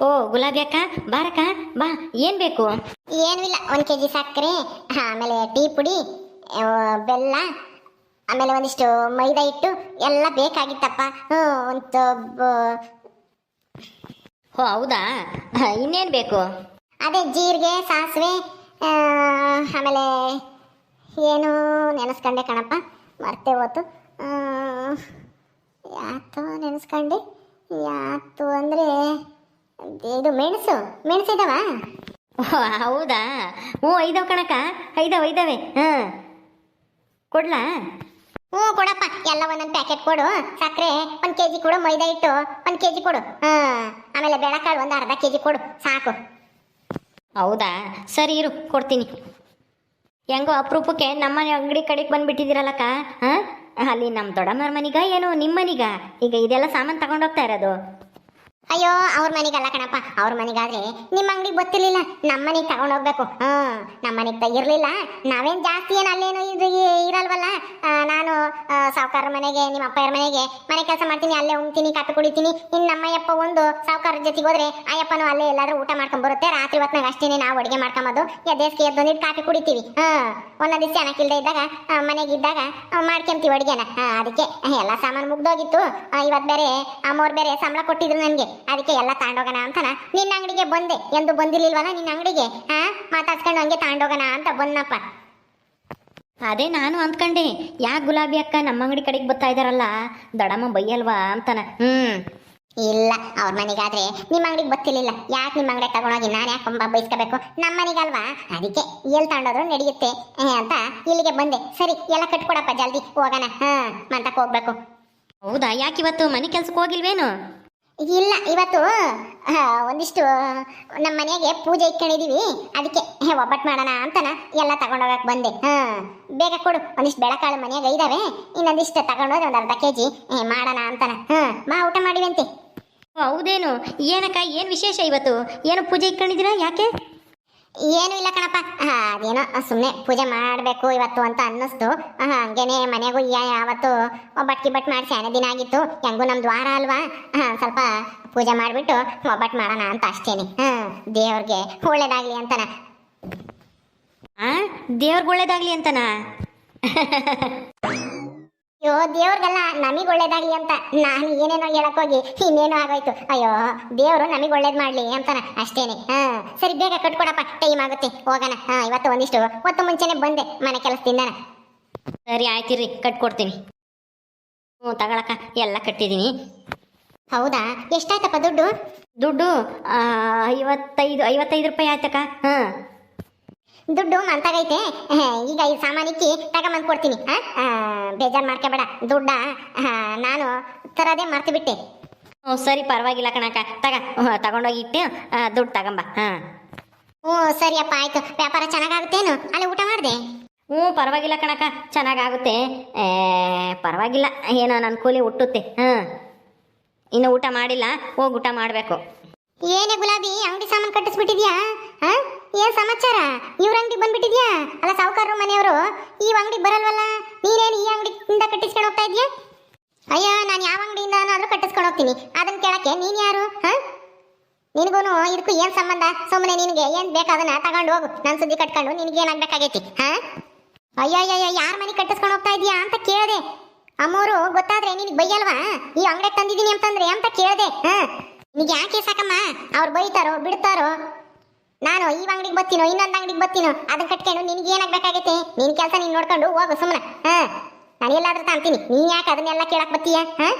ಓ ಗುಲಾಬಿ ಅಕ್ಕ ಬಾರಕ್ಕ ಬಾ ಏನು ಬೇಕು? ಏನೂ ಇಲ್ಲ ಒಂದು ಕೆ ಜಿ ಸಕ್ಕರೆ ಆಮೇಲೆ ಟೀ ಪುಡಿ ಆ, ಬೆಲ್ಲ ಆಮೇಲೆ ಒಂದಿಷ್ಟು ಮೈದಾ ಹಿಟ್ಟು ಎಲ್ಲ ಬೇಕಾಗಿತ್ತಪ್ಪ. ಹ್ಞೂ ಒಂದು ಓ ಹೌದಾ? ಇನ್ನೇನು ಇನ್ನೇನ್ ಬೇಕು? ಅದೇ ಜೀರಿಗೆ ಸಾಸಿವೆ ಆ, ಆಮೇಲೆ ಏನು ನೆನೆಸ್ಕೊಂಡೆ ಕಣಪ್ಪ ಮರ್ತೆ ಹೋತು. ಆ, ಯಾತು ನೆನೆಸ್ಕೊಂಡೆ ಯಾತು ಅಂದರೆ ಇದು ಮೆಣಸು ಮೆಣಸು ಇದಾವ? ಓ ಹೌದಾ? ಹ್ಞೂ ಐದವ್ ಕಣಕ ಐದವ್ ಐದವೆ ಹಾಂ ಕೊಡ್ಲಾ? ಹ್ಞೂ ಕೊಡಪ್ಪ. ಎಲ್ಲ ಒಂದೊಂದು ಪ್ಯಾಕೆಟ್ ಕೊಡು. ಸಕ್ಕರೆ ಒಂದು ಕೆ ಜಿ ಕೊಡು ಮೈದಾ ಹಿಟ್ಟು ಒಂದು ಕೆ ಜಿ ಕೊಡು. ಹಾಂ ಆಮೇಲೆ ಬೆಳಕಾಳು ಒಂದು ಅರ್ಧ ಕೆ ಜಿ ಕೊಡು. ಸಾಕು. ಹೌದಾ? ಸರಿ ಇರು ಕೊಡ್ತೀನಿ. ಹೆಂಗೋ ಅಪರೂಪಕ್ಕೆ ನಮ್ಮನೆ ಅಂಗಡಿ ಕಡೆಗೆ ಬಂದುಬಿಟ್ಟಿದ್ದೀರಲ್ಲಕ್ಕ ಹಾಂ ಅಲ್ಲಿ ನಮ್ಮ ದೊಡ್ಡಮ್ಮರ ಮನೆಗ ಏನು ನಿಮ್ಮ ಮನೆಗ ಈಗ ಇದೆಲ್ಲ ಸಾಮಾನು ತಗೊಂಡೋಗ್ತಾ ಇರೋದು. ಅಯ್ಯೋ, ಅವ್ರ ಮನೆಗಲ್ಲ ಕಣಪ್ಪ. ಅವ್ರ ಮನೆಗಾದ್ರೆ ನಿಮ್ಮ ಅಂಗಡಿಗೆ ಗೊತ್ತಿರ್ಲಿಲ್ಲ. ನಮ್ಮ ಮನೆಗೆ ತಗೊಂಡೋಗ್ಬೇಕು ಹ್ಮ್ ನಮ್ಮ ಮನೆಗೆ ಇರ್ಲಿಲ್ಲ. ನಾವೇನ್ ಜಾಸ್ತಿ ಏನು ಅಲ್ಲೇನು ಇದು ಇರಲ್ವಲ್ಲ? ಸಾವುಕಾರ ಮನೆಗೆ, ನಿಮ್ಮ ಅಪ್ಪಯ್ಯರ ಮನೆಗೆ, ಮನೆ ಕೆಲಸ ಮಾಡ್ತೀನಿ, ಅಲ್ಲೇ ಉಣ್ತೀನಿ ಕಾಪಿ ಕುಡಿತೀನಿ. ಇನ್ನು ನಮ್ಮಯ್ಯಪ್ಪ ಒಂದು ಸಾವುಕಾರ ಜೊತೆಗೆ ಹೋದ್ರೆ ಅಯ್ಯಪ್ಪನು ಅಲ್ಲೇ ಎಲ್ಲಾದ್ರೂ ಊಟ ಮಾಡ್ಕೊಂಡು ಬರುತ್ತೆ. ರಾತ್ರಿ ಹೊತ್ನಾಗ ಅಷ್ಟೇ ನಾವು ಅಡುಗೆ ಮಾಡ್ಕೊಂಬೋದು. ಎದ್ದೇಸ್ಗೆ ಎದ್ದೊಂದಿಟ್ಟು ಕಾಫಿ ಕುಡಿತೀವಿ. ಹಾಂ ಒಂದೊಂದು ದಿವಸ ಅನಕಿಲ್ಲದೆ ಇದ್ದಾಗ ಮನೆಗೆ ಇದ್ದಾಗ ಮಾಡ್ಕೊಂತೀವಿ ಅಡುಗೆನ. ಅದಕ್ಕೆ ಎಲ್ಲ ಸಾಮಾನು ಮುಗ್ದೋಗಿತ್ತು. ಇವತ್ತು ಬೇರೆ ಅಮ್ಮವ್ರು ಬೇರೆ ಸಂಬಳ ಕೊಟ್ಟಿದ್ರು ನನಗೆ. ಅದಕ್ಕೆ ಎಲ್ಲ ತಾಂಡೋಗೋಣ ಅಂತನ. ನಿನ್ನ ಅಂಗಡಿಗೆ ಬಂದೆ. ಎಂದು ಬಂದಿರ್ಲಿಲ್ವಲ್ಲ ನಿನ್ನ ಅಂಗಡಿಗೆ? ಹಾಂ ಮಾತಾಡ್ಸ್ಕೊಂಡು ಹಂಗೆ ತಾಂಡೋಗೋಣ ಅಂತ ಬಂದಪ್ಪ ಅದೇ ನಾನು ಅಂದ್ಕೊಂಡೆ ಯಾಕೆ ಗುಲಾಬಿ ಅಕ್ಕ ನಮ್ಮ ಅಂಗಡಿ ಕಡೆಗೆ ಬರ್ತಾ ಇದ್ದಾರಲ್ಲ ದಡಮ್ಮ ಬೈಯಲ್ವಾ ಅಂತಾನ. ಹ್ಮ್. ಇಲ್ಲ ಅವ್ರ ಮನೆಗಾದ್ರೆ ನಿಮ್ಮ ಅಂಗಡಿಗೆ ಬರ್ತಿರ್ಲಿಲ್ಲ. ಯಾಕೆ ನಿಮ್ಮ ಅಂಗಡಿ ತಗೊಂಡೋಗಿ ನಾನು ಯಾಕೆ ಕೊಂಬ ಬೈಸ್ಕೋಬೇಕು? ನಮ್ಮ ಮನೆಗಲ್ವಾ ಅದಕ್ಕೆ ಎಲ್ಲಿ ತಗೊಂಡೋದ್ರು ನಡೆಯುತ್ತೆ. ಅಂತ ಇಲ್ಲಿಗೆ ಬಂದೆ. ಸರಿ ಎಲ್ಲ ಕಟ್ಕೊಡಪ್ಪ ಜಲ್ದಿ. ಹೋಗೋಣ. ಹಾಂ ಮಂತಕ್ಕೆ ಹೋಗ್ಬೇಕು. ಹೌದಾ? ಯಾಕೆ ಇವತ್ತು ಮನೆ ಕೆಲ್ಸಕ್ಕೆ ಹೋಗಿಲ್ವೇನು? ಇಲ್ಲ, ಇವತ್ತು ಒಂದಿಷ್ಟು ನಮ್ಮ ಮನೆಗೆ ಪೂಜೆ ಇಟ್ಕೊಂಡಿದೀವಿ. ಅದಕ್ಕೆ ಒಬ್ಬಟ್ಟು ಮಾಡೋಣ ಅಂತನ ಎಲ್ಲ ತಗೊಂಡೋಗಕ್ಕೆ ಬಂದೆ. ಹಾ, ಬೇಗ ಕೊಡು, ಒಂದಿಷ್ಟು ಬೆಳಕಾಳು ಮನೆಯಾಗ ಇದಾವೆ. ಇನ್ನೊಂದಿಷ್ಟು ತಗೊಂಡೋದ್ರೆ ಒಂದು ಅರ್ಧ ಕೆ ಜಿ ಮಾಡೋಣ ಅಂತನ. ಹಾಂ, ಮಾ, ಊಟ ಮಾಡಿವಂತೆ. ಹೌದೇನು? ಏನಕ್ಕ, ಏನು ವಿಶೇಷ ಇವತ್ತು? ಏನು ಪೂಜೆ ಇಟ್ಕೊಂಡಿದ್ದೀರಾ, ಯಾಕೆ? ಏನು ಇಲ್ಲ ಕಣಪ್ಪ. ಅದೇನೋ ಸುಮ್ಮನೆ ಪೂಜೆ ಮಾಡಬೇಕು ಇವತ್ತು ಅಂತ ಅನ್ನಿಸ್ತು. ಹಂಗೇನೆ ಮನೆಗೂ ಯಾವತ್ತು ಒಬ್ಬಟ್ಟು ಬಟ್ ಮಾಡಿ ಸ್ಯಾನೆ ದಿನ ಆಗಿತ್ತು. ಹೆಂಗೂ ನಮ್ದು ದ್ವಾರ ಅಲ್ವಾ? ಸ್ವಲ್ಪ ಪೂಜೆ ಮಾಡಿಬಿಟ್ಟು ಒಬ್ಬಟ್ಟು ಮಾಡೋಣ ಅಂತ ಅಷ್ಟೇನೆ. ಹಾಂ ದೇವ್ರಿಗೆ ಒಳ್ಳೇದಾಗ್ಲಿ ಅಂತನ. ದೇವ್ರಿಗೆ ಒಳ್ಳೇದಾಗ್ಲಿ ಅಂತನಾ? ಅಯ್ಯೋ, ದೇವ್ರಿಗೆಲ್ಲ ನಮಗೆ ಒಳ್ಳೇದಾಗ್ಲಿ ಅಂತ ನಾನು ಏನೇನೋ ಹೇಳಕ್ ಹೋಗಿ ಇನ್ನೇನೋ ಆಗೋಯ್ತು. ಅಯ್ಯೋ, ದೇವರು ನಮಗೆ ಒಳ್ಳೇದ್ ಮಾಡ್ಲಿ ಅಂತಾನ ಅಷ್ಟೇನೆ. ಹಾ, ಸರಿ, ಬೇಗ ಕಟ್ಕೊಡಪ್ಪ, ಟೈಮ್ ಆಗುತ್ತೆ, ಹೋಗೋಣ. ಹಾ, ಇವತ್ತು ಒಂದಿಷ್ಟು, ಹೊತ್ತು ಮುಂಚೆನೆ ಬಂದೆ, ಮನೆ ಕೆಲಸದಿಂದ ಸರಿ ಆಯ್ತಿರಿ ಕಟ್ಕೊಡ್ತೀನಿ. ಹ್ಞೂ ತಗೊಳಕ ಎಲ್ಲ ಕಟ್ಟಿದ್ದೀನಿ ಹೌದಾ? ಎಷ್ಟಾಯ್ತಪ್ಪ ದುಡ್ಡು? ದುಡ್ಡು ಐವತ್ತೈದು ಐವತ್ತೈದು ರೂಪಾಯಿ ಆಯ್ತಕ್ಕ. ಹಾಂ. ದುಡ್ಡು ಮಂತಾಗೈತೆ. ಈಗ ಈ ಸಾಮಾನಿಕ್ಕಿ ತಗೊಂಬಂದು ಕೊಡ್ತೀನಿ. ಬೇಜಾರು ಮಾಡ್ಕೋಬೇಡ ದುಡ್ಡ ನಾನು ತರದೇ ಮರ್ತು ಬಿಟ್ಟೆ. ಹ್ಞೂ ಸರಿ ಪರವಾಗಿಲ್ಲ ಕಣಕ ತಗ ತಗೊಂಡೋಗಿ ಇಟ್ಟು ದುಡ್ಡು ತಗೊಂಬ. ಹಾಂ. ಹ್ಞೂ ಸರಿಯಪ್ಪ ಆಯಿತು. ವ್ಯಾಪಾರ ಚೆನ್ನಾಗಾಗುತ್ತೇನು? ಅಲ್ಲಿ ಊಟ ಮಾಡಿದೆ? ಹ್ಞೂ ಪರವಾಗಿಲ್ಲ ಕಣಕ್ಕ. ಚೆನ್ನಾಗಾಗುತ್ತೆ. ಏ, ಪರವಾಗಿಲ್ಲ. ಏನೋ ನನ್ನ ಕೂಲಿ ಹುಟ್ಟುತ್ತೆ. ಹಾಂ ಇನ್ನು ಊಟ ಮಾಡಿಲ್ಲ. ಹೋಗಿ ಊಟ ಮಾಡಬೇಕು. ಏನೇ ಗುಲಾಬಿ ಅಂಗಡಿ ಸಾಮಾನು ಕಟ್ಟಿಸ್ಬಿಟ್ಟಿದ್ಯಾ? ಹಾ? ಏನ್ ಸಮಾಚಾರ, ಇವ್ರ ಅಂಗಡಿ ಬಂದ್ಬಿಟ್ಟಿದ್ಯಾ? ಅಲ್ಲ, ಸಾವುಕಾರರು ಮನೆಯವರು, ಈ ಅಂಗಡಿಗೆ ಬರಲ್ವಲ್ಲ? ನೀನೇನು ಈ ಅಂಗಡಿಯಿಂದ ಕಟ್ಟಿಸ್ಕೊಂಡು ಹೋಗ್ತಾ ಇದೀಯಾ? ಅಯ್ಯೋ, ನಾನು ಯಾವ ಅಂಗಡಿಯಿಂದ ಆದ್ರೂ ಕಟ್ಟಿಸ್ಕೊಂಡು ಹೋಗ್ತೀನಿ. ಅದನ್ನ ಕೇಳಕ್ಕೆ ನೀನ್ ಯಾರು, ಹಾ? ನಿನಗೂನು ಇದಕ್ಕೂ ಏನ್ ಸಂಬಂಧ? ಸುಮ್ಮನೆ ನಿನಗೆ ಏನ್ ಬೇಕಾದನ್ನ ತಗೊಂಡು ಹೋಗು. ನನ್ನ ಸುದ್ದಿ ಕಟ್ಕೊಂಡು ನಿನಗೆ ಏನಾಗ್ಬೇಕಾಗೈತಿ, ಹಾ? ಅಯ್ಯೋ ಅಯ್ಯೋ ಯಾರ ಮನೆ ಕಟ್ಟಿಸ್ಕೊಂಡು ಹೋಗ್ತಾ ಇದೀಯಾ ಅಂತ ಕೇಳಿದೆ. ಅಮ್ಮೋರು, ಗೊತ್ತಾದ್ರೆ ನಿನಗೆ ಬೈಯಲ್ವಾ? ಈ ಅಂಗಡಿ ತಂದಿದ್ದೀನಿ ಅಂತಂದ್ರೆ ಅಂತ ಕೇಳಿದೆ, ಹಾ? ನಿನಗೆ ಯಾಕೆ ಸಾಕಮ್ಮ? ಅವ್ರು ಬೈತಾರೋ, ಬಿಡ್ತಾರೋ? ನಾನು ಈ ಅಂಗಡಿಗೆ ಬತ್ತೀನೋ ಇನ್ನೊಂದು ಅಂಗಡಿಗೆ ಬರ್ತೀನೋ ಅದನ್ನ ಕಟ್ಕೊಂಡು ನಿನಗೆ ಏನಾಗಬೇಕಾಗೈತೆ? ನಿನ್ ಕೆಲಸ ನೀನು ನೋಡ್ಕೊಂಡು ಹೋಗು ಸುಮ್ಮನೆ ಹಾ. ನಾನು ಎಲ್ಲಾದ್ರೂ ತಾಂತೀನಿ ನೀನು ಯಾಕೆ ಅದನ್ನೆಲ್ಲ ಕೇಳಕ್ಕೆ ಬತ್ತೀಯ ಹಾಂ?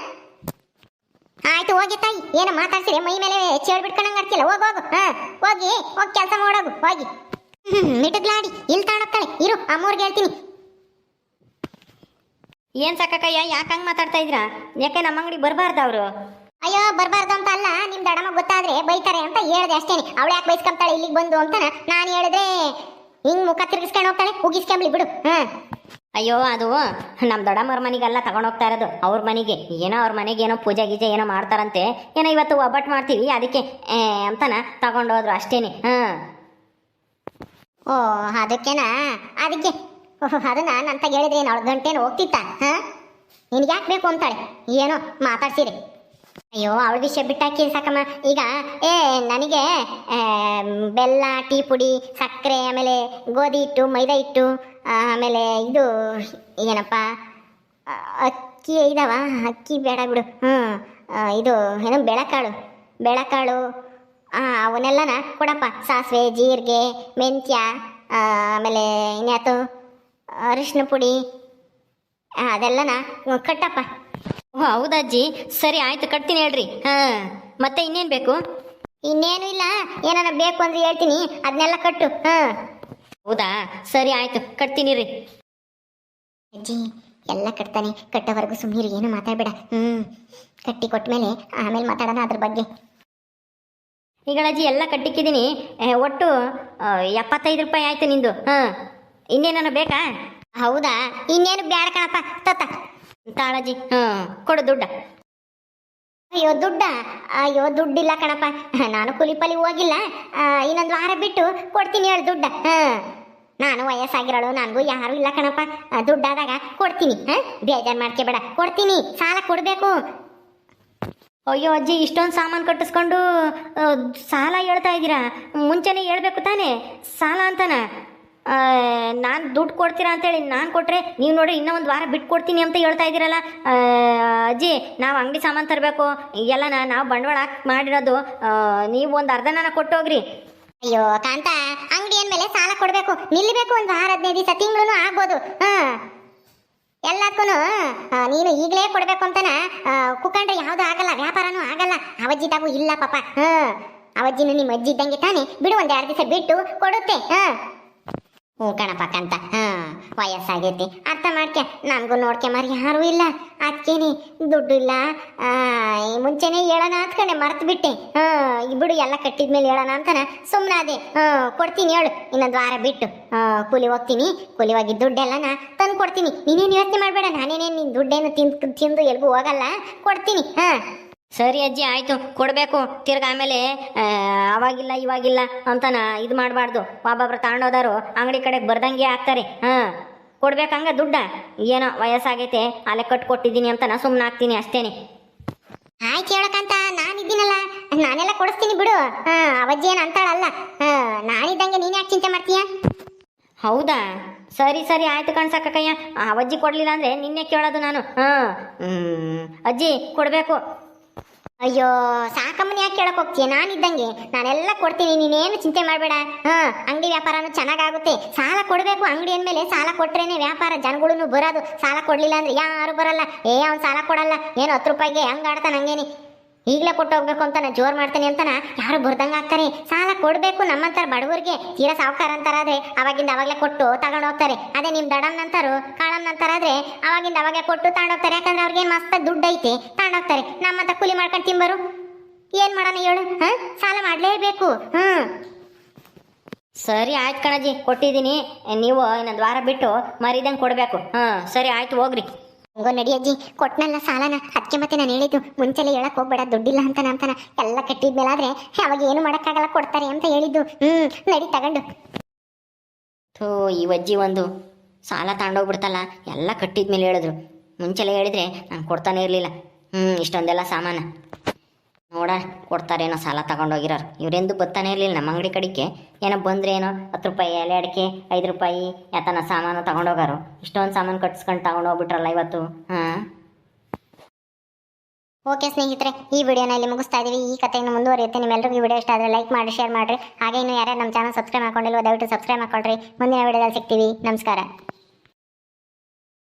ಆಯ್ತು, ಹೋಗಿ ತಾಯಿ. ಏನು ಮಾತಾಡ್ಸಿದ್ರೆ ಮೈ ಮೇಲೆ ಚೇಳ್ ಬಿಟ್ಕೊಂಡಂಗೆ ಆಡ್ತಿಲ್ಲ ಹೋಗು ಹೋಗು. ಹಾಂ. ಹೋಗಿ ಹೋಗಿ ಕೆಲಸ ಮಾಡೋಗು, ಹೋಗಿ. ಮಿಟುಗ್ಲಾಡಿ ಮಿಟಗ್ಲಾಡಿ. ಇಲ್ಲಿ ತಾಣೋಗ್ತಾಳೆ. ಇರು ಅಮ್ಮವ್ರಿಗೆ ಹೇಳ್ತೀನಿ. ಏನು ಸಾಕಕ್ಕಯ್ಯ ಯಾಕೆ ಹಂಗೆ ಮಾತಾಡ್ತಾ ಇದ್ರಾ ಯಾಕೆ ನಮ್ಮ ಅಂಗಡಿ ಬರಬಾರ್ದು ಅವರು? ಅಯ್ಯೋ ಬರಬಾರ್ದು ಅಂತ ಅಲ್ಲ ನಿಮ್ ದಡಮ ಗೊತ್ತಾದ್ರೆ ಬೈತಾರೆ ಅಂತ ಹೇಳ್ದೆ ಅಷ್ಟೇನೆ. ಅವಳು ಯಾಕೆ ಬೈಸ್ಕೊಂತಾಳೆ ಇಲ್ಲಿಗೆ ಬಂದು ಅಂತ ನಾನು ಹೇಳಿದ್ರೆ ಹಿಂಗ್ ಮುಖ ತಿರ್ಗಿಸ್ಕೊಂಡು ಹೋಗ್ತಾಳೆ ಉಗಿಸ್ಕೊಂಬ್ಲಿ ಬಿಡು. ಹ. ಅಯ್ಯೋ ಅದು ನಮ್ಮ ದೊಡ್ಡಮ್ಮರ ಮನೆಗೆಲ್ಲ ತಗೊಂಡೋಗ್ತಾ ಇರೋದು ಅವ್ರ ಮನೆಗೆ. ಏನೋ ಅವ್ರ ಮನೆಗೆ ಏನೋ ಪೂಜೆ ಗೀಜೆ ಏನೋ ಮಾಡ್ತಾರಂತೆ. ಏನೋ ಇವತ್ತು ಒಬ್ಬಟ್ಟು ಮಾಡ್ತೀವಿ ಅದಕ್ಕೆ ಏ, ಅಂತನ ತಗೊಂಡೋದ್ರು ಅಷ್ಟೇನೆ. ಹಾಂ. ಓ ಅದಕ್ಕೆನಾ? ಅದಕ್ಕೆ ಓಹ್, ಅದನ್ನ ನಂತ ಹೇಳಿದ್ರೆ ಏನು ಅವಳು ಗಂಟೆನೂ ಹೋಗ್ತಿತ್ತ? ಹಾಂ? ನಿನಗೆ ಯಾಕೆ ಬೇಕು ಅಂತಾಳೆ? ಏನೋ ಮಾತಾಡ್ಸಿರಿ. ಅಯ್ಯೋ, ಅವಳ ವಿಷಯ ಬಿಟ್ಟಾಕಿ ಸಾಕಮ್ಮ. ಈಗ, ಏ, ನನಗೆ ಬೆಲ್ಲ, ಟೀ ಪುಡಿ, ಸಕ್ಕರೆ, ಆಮೇಲೆ ಗೋಧಿ ಹಿಟ್ಟು, ಮೈದಾ ಹಿಟ್ಟು ಆಮೇಲೆ ಇದು, ಏನಪ್ಪ ಅಕ್ಕಿ ಇದಾವ, ಅಕ್ಕಿ ಬೇಡ ಬಿಡು. ಹ್ಞೂ ಇದು, ಏನು ಬೆಳಕಾಳು ಬೆಳಕಾಳು ಅವನ್ನೆಲ್ಲನ ಕೊಡಪ್ಪ. ಸಾಸಿವೆ, ಜೀರಿಗೆ, ಮೆಂತ್ಯ ಆಮೇಲೆ ಇನ್ಯಾತು, ಅರಿಶಿನ ಪುಡಿ ಅದೆಲ್ಲನ ಕಟ್ಟಪ್ಪ. ಓ ಹೌದಜ್ಜಿ ಸರಿ ಆಯ್ತು ಕಟ್ತೀನಿ ಹೇಳ್ರಿ. ಹಾಂ ಮತ್ತೆ ಇನ್ನೇನು ಬೇಕು? ಇನ್ನೇನು ಇಲ್ಲ. ಏನಾರ ಬೇಕು ಅಂದ್ರೆ ಹೇಳ್ತೀನಿ. ಅದನ್ನೆಲ್ಲ ಕಟ್ಟು. ಹಾಂ. ಹೌದಾ? ಸರಿ ಆಯ್ತು. ಕಟ್ತೀನಿ ರೀ. ಅಜ್ಜಿ ಎಲ್ಲ ಕಟ್ತಾನೆ. ಕಟ್ಟೋವರೆಗೂ ಸುಮ್ಮನೆ ಏನು ಮಾತಾಡಬೇಡ. ಹ್ಞೂ ಕಟ್ಟಿ ಕೊಟ್ಮೇಲೆ ಆಮೇಲೆ ಮಾತಾಡೋಣ ಅದ್ರ ಬಗ್ಗೆ. ಈಗಳಜ್ಜಿ ಎಲ್ಲ ಕಟ್ಟಿಕ್ಕಿದ್ದೀನಿ. ಒಟ್ಟು ಎಪ್ಪತ್ತೈದು ರೂಪಾಯಿ ಆಯ್ತು ನಿಂದು. ಹಾಂ. ಇನ್ನೇನಾರ ಬೇಕಾ? ಹೌದಾ? ಇನ್ನೇನು ಬ್ಯಾಡ ಕಣಪ್ಪ. ತತ್ತ. ತಾಳಜ್ಜಿ ಹ್ಮ್ ಕೊಡು ದುಡ್ಡ. ಅಯ್ಯೋ ದುಡ್ಡ, ಅಯ್ಯೋ ದುಡ್ಡಿಲ್ಲ ಕಣಪ್ಪ. ನಾನು ಕುಲಿಪಲಿ ಹೋಗಿಲ್ಲ. ಇನ್ನೊಂದು ವಾರ ಬಿಟ್ಟು ಕೊಡ್ತೀನಿ ಹೇಳು ದುಡ್ಡ. ಹ ನಾನು ವಯಸ್ಸಾಗಿರೋಳು, ನನಗೂ ಯಾರು ಇಲ್ಲ ಕಣಪ್ಪ. ದುಡ್ಡಾದಾಗ ಕೊಡ್ತೀನಿ. ಹಾಂ ಬೇಜಾರು ಮಾಡ್ಕೋಬೇಡ ಕೊಡ್ತೀನಿ, ಸಾಲ ಕೊಡಬೇಕು. ಅಯ್ಯೋ ಅಜ್ಜಿ, ಇಷ್ಟೊಂದು ಸಾಮಾನು ಕಟ್ಟಿಸ್ಕೊಂಡು ಸಾಲ ಹೇಳ್ತಾ ಇದ್ದೀರಾ ಮುಂಚೆನೇ ಹೇಳ್ಬೇಕು ತಾನೇ. ಸಾಲ ಅಂತಾನ? ನಾನು ದುಡ್ಡು ಕೊಡ್ತೀರಾ ಅಂತೇಳಿ ನಾನು ಕೊಟ್ಟರೆ ನೀವು ನೋಡಿ ಇನ್ನೂ ಒಂದು ವಾರ ಬಿಟ್ಟು ಕೊಡ್ತೀನಿ ಅಂತ ಹೇಳ್ತಾ ಇದ್ದೀರಲ್ಲ. ಅಜ್ಜಿ, ನಾವು ಅಂಗಡಿ ಸಾಮಾನು ತರಬೇಕು. ಎಲ್ಲ ನಾವು ಬಂಡವಾಳ ಹಾಕಿ ಮಾಡಿರೋದು ನೀವು ಒಂದು ಅರ್ಧನಾನ ಕೊಟ್ಟೋಗ್ರಿ ಅಯ್ಯೋ ಕಾಂತ ಅಂಗಡಿ ಮೇಲೆ ಸಾಲ ಕೊಡಬೇಕು. ನಿಲ್ಲಬೇಕು ಒಂದು ವಾರ, ಹದಿನೈದು ದಿವಸ ತಿಂಗಳು ಆಗ್ಬೋದು. ಹಾಂ. ಎಲ್ಲದಕ್ಕೂ ನೀನು ಈಗಲೇ ಕೊಡಬೇಕು ಅಂತನ ಕುಕ್ಕಂಡ್ರೆ ಯಾವ್ದು ಆಗಲ್ಲ, ವ್ಯಾಪಾರನೂ ಆಗಲ್ಲ. ಅವಜ್ಜಿದಾಗೂ ಇಲ್ಲ ಪಾಪ. ಹಾಂ. ಅವಜ್ಜಿನೂ ನಿಮ್ಮ ಅಜ್ಜಿ ಇದ್ದಂಗೆ ತಾನೆ. ಬಿಡು ಒಂದು ಎರಡು ದಿವಸ ಬಿಟ್ಟು ಕೊಡುತ್ತೆ. ಹಾ. ಹ್ಞೂ ಕಣಪ್ಪ ಕಂತ. ಹಾ, ವಯಸ್ಸಾಗೈತಿ. ಅರ್ಥ ಮಾಡ್ಕೆ ನಮಗೂ ನೋಡ್ಕೆ ಮಾರಿ ಯಾರೂ ಇಲ್ಲ. ಅದಕ್ಕೇನೆ ದುಡ್ಡು ಇಲ್ಲ. ಮುಂಚೆನೆ ಹೇಳೋಣ ಅಂದ್ಕೊಂಡೆ ಮರ್ತು ಬಿಟ್ಟೆ ಹಾಂ ಬಿಡು, ಎಲ್ಲ ಕಟ್ಟಿದ್ಮೇಲೆ ಹೇಳೋಣ ಅಂತಾನೆ. ಸುಮ್ಮನೆ ಅದೇ ಹಾಂ, ಕೊಡ್ತೀನಿ ಹೇಳು. ಇನ್ನೊಂದು ವಾರ ಬಿಟ್ಟು. ಕೂಲಿ ಹೋಗ್ತೀನಿ. ಕೂಲಿ ಹೋಗಿ ನಾ ತಂದು ಕೊಡ್ತೀನಿ. ನೀನೇನು ಯೋಚನೆ ಮಾಡಬೇಡ. ನಾನೇನೇನು ನಿನ್ನ ದುಡ್ಡೇನು ತಿಂದು ತಿಂದು ಎಲ್ಲಿಗೂ ಹೋಗಲ್ಲ. ಕೊಡ್ತೀನಿ. ಹಾ. ಸರಿ ಅಜ್ಜಿ ಆಯಿತು. ಕೊಡಬೇಕು. ತಿರ್ಗ ಆಮೇಲೆ ಅವಾಗಿಲ್ಲ ಇವಾಗಿಲ್ಲ ಅಂತನ ಇದು ಮಾಡಬಾರ್ದು. ಒಬ್ಬೊಬ್ರು ತಗೊಂಡೋದಾರು ಅಂಗಡಿ ಕಡೆಗೆ ಬರ್ದಂಗೆ ಆಗ್ತಾರೆ. ಹಾಂ ಕೊಡ್ಬೇಕಂಗ ದುಡ್ಡ? ಏನೋ ವಯಸ್ಸಾಗೈತೆ ಅಲ್ಲೇ ಕಟ್ ಕೊಟ್ಟಿದ್ದೀನಿ ಅಂತ ನಾ ಸುಮ್ಮನೆ ಆಗ್ತೀನಿ ಅಷ್ಟೇನೆ. ಆಯ್ತು ಹೇಳಕ್ಕಂತ ನಾನಿದ್ದೀನಲ್ಲ. ನಾನೆಲ್ಲ ಕೊಡಿಸ್ತೀನಿ ಬಿಡು. ಹಾಂ ಅವಜ್ಜಿ ಏನು ಅಂತಾಳಲ್ಲ. ಹಾಂ ನಾನಿದ್ದಂಗೆ ನೀನು ಯಾಕೆ ಚಿಂತೆ ಮಾಡ್ತೀಯ? ಹೌದಾ? ಸರಿ ಸರಿ ಆಯ್ತು ಕಣ್ಸಕ್ಕಯ್ಯ. ಅವಜ್ಜಿ ಕೊಡಲಿಲ್ಲ ಅಂದರೆ ನಿನ್ನೆ ಕೇಳೋದು ನಾನು. ಹಾಂ ಅಜ್ಜಿ ಕೊಡಬೇಕು. ಅಯ್ಯೋ, ಸಾಕಮ್ಮನ ಯಾಕೆ ಕೇಳಕ್ ಹೋಗ್ತೀಯ? ನಾನಿದ್ದಂಗೆ. ನಾನೆಲ್ಲ ಕೊಡ್ತೀನಿ. ನೀನೇನು ಚಿಂತೆ ಮಾಡಬೇಡ. ಹಾ, ಅಂಗಡಿ ವ್ಯಾಪಾರನೂ ಚೆನ್ನಾಗಾಗುತ್ತೆ. ಸಾಲ ಕೊಡಬೇಕು. ಅಂಗಡಿ ಅಂದಮೇಲೆ ಸಾಲ ಕೊಟ್ರೇನೆ ವ್ಯಾಪಾರ. ಜನಗಳೂ ಬರೋದು. ಸಾಲ ಕೊಡಲಿಲ್ಲ ಅಂದ್ರೆ ಯಾರು ಬರಲ್ಲ. ಏ, ಅವ್ನು ಸಾಲ ಕೊಡಲ್ಲ. ಏನು ಹತ್ತು ರೂಪಾಯಿಗೆ ಹಂಗ ಆಡ್ತಾನೆ ಹಂಗೇನಿ. ಈಗಲೇ ಕೊಟ್ಟು ಹೋಗ್ಬೇಕು ಅಂತ ನಾನು ಜೋರು ಮಾಡ್ತೇನೆ ಅಂತಾನೆ, ಯಾರು ಬರ್ದಂಗೆ ಆಗ್ತಾರೆ. ಸಾಲ ಕೊಡಬೇಕು ನಮ್ಮಂತಾರ ಬಡವರಿಗೆ, ತೀರಾ ಸಾವುಕಾರ ಅಂತಾರಾದ್ರೆ ಅವಾಗಿಂದ ಅವಾಗಲೇ ಕೊಟ್ಟು ತಗೊಂಡು ಹೋಗ್ತಾರೆ. ಅದೇ ನಿಮ್ಮ ದಡಮ್ ನಂತರು ಕಾಳಮ್ ಆದರೆ ಅವಾಗಿಂದ ಅವಾಗಲೇ ಕೊಟ್ಟು ತಗೊಂಡೋಗ್ತಾರೆ ಯಾಕಂದ್ರೆ ಅವ್ರಿಗೆ ಮಸ್ತ ದುಡ್ಡು ಐತೆ ತಗೊಂಡೋಗ್ತಾರೆ ನಮ್ಮಂತ ಕೂಲಿ ಮಾಡ್ಕೊಂಡು ತಿಂಬರು? ಏನು ಮಾಡೋಣ ಹೇಳು, ಹಾಂ? ಸಾಲ ಮಾಡಲೇಬೇಕು. ಹ್ಞೂ ಸರಿ ಆಯ್ತು ಕಣಜಿ, ಕೊಟ್ಟಿದ್ದೀನಿ. ನೀವು ಇನ್ನೊಂದು ವಾರ ಬಿಟ್ಟು ಮರಿದಂಗೆ ಕೊಡಬೇಕು. ಹಾಂ ಸರಿ ಆಯ್ತು, ಹೋಗ್ರಿ. ಹಂಗೋ ನಡಿ ಅಜ್ಜಿ, ಕೊಟ್ನಲ್ಲ ಸಾಲನ. ಅದಕ್ಕೆ ಮತ್ತೆ ನಾನು ಹೇಳಿದ್ದು, ಮುಂಚೆಲೆ ಹೇಳಕ್ ಹೋಗ್ಬೇಡ, ದುಡ್ಡಿಲ್ಲ ಅಂತ ಅಂತಾನ ಎಲ್ಲ ಕಟ್ಟಿದ್ಮೇಲಾದ್ರೆ ಅವಾಗ ಏನು ಮಾಡೋಕ್ಕಾಗಲ್ಲ ಕೊಡ್ತಾರೆ ಅಂತ ಹೇಳಿದ್ದು. ಹ್ಮ್, ನಡಿ ತಗೊಂಡು. ಥೂ, ಈ ಅಜ್ಜಿ ಒಂದು ಸಾಲ ತಗೊಂಡೋಗ್ಬಿಡ್ತಲ್ಲ ಎಲ್ಲ ಕಟ್ಟಿದ್ಮೇಲೆ ಹೇಳಿದ್ರು. ಮುಂಚೆಲೆ ಹೇಳಿದ್ರೆ ನಾನು ಕೊಡ್ತಾನೆ ಇರಲಿಲ್ಲ. ಹ್ಞೂ ಇಷ್ಟೊಂದೆಲ್ಲ ಸಾಮಾನು. ನೋಡ, ಕೊಡ್ತಾರೇನೋ ಸಾಲ ತಗೊಂಡೋಗಿರೋರು. ಇವರೆಂದು ಬರ್ತಾನೆ ಇರಲಿಲ್ಲ, ನಮ್ಮ ಅಂಗಡಿ ಕಡೆಗೆ ಏನೋ ಬಂದರೆ ಏನೋ ಹತ್ತು ರೂಪಾಯಿ ಎಲೆ ಅಡಿಕೆ, ಐದು ರೂಪಾಯಿ ಯಾತನ ಸಾಮಾನು ತಗೊಂಡೋಗಾರು. ಇಷ್ಟೊಂದು ಸಾಮಾನು ಕಟ್ಸ್ಕೊಂಡು ತಗೊಂಡೋಗ್ಬಿಟ್ರಲ್ಲ ಇವತ್ತು, ಹಾಂ? ಓಕೆ ಸ್ನೇಹಿತರೆ, ಈ ವಿಡಿಯೋನ ಇಲ್ಲಿ ಮುಗಿಸ್ತಾ ಇದ್ದೀವಿ ಈ ಕಥೆಯನ್ನು ಮುಂದುವರಿಯುತ್ತೆ. ನಿಮ್ಮೆಲ್ಲರಿಗೂ ಈ ವಿಡಿಯೋ ಇಷ್ಟ ಆದರೆ ಲೈಕ್ ಮಾಡಿ, ಶೇರ್ ಮಾಡಿರಿ. ಹಾಗೆ ಇನ್ನು ಯಾರ್ಯಾರು ನಮ್ಮ ಚಾನಲ್ ಸಬ್ಸ್ಕ್ರೈಬ್ ಮಾಡ್ಕೊಂಡಿಲ್ಲ ದಯವಿಟ್ಟು ಸಬ್ಸ್ಕ್ರೈಬ್ ಮಾಡ್ಕೊಳ್ರಿ. ಮುಂದಿನ ವಿಡಿಯೋದಲ್ಲಿ ಸಿಗ್ತೀವಿ. ನಮಸ್ಕಾರ.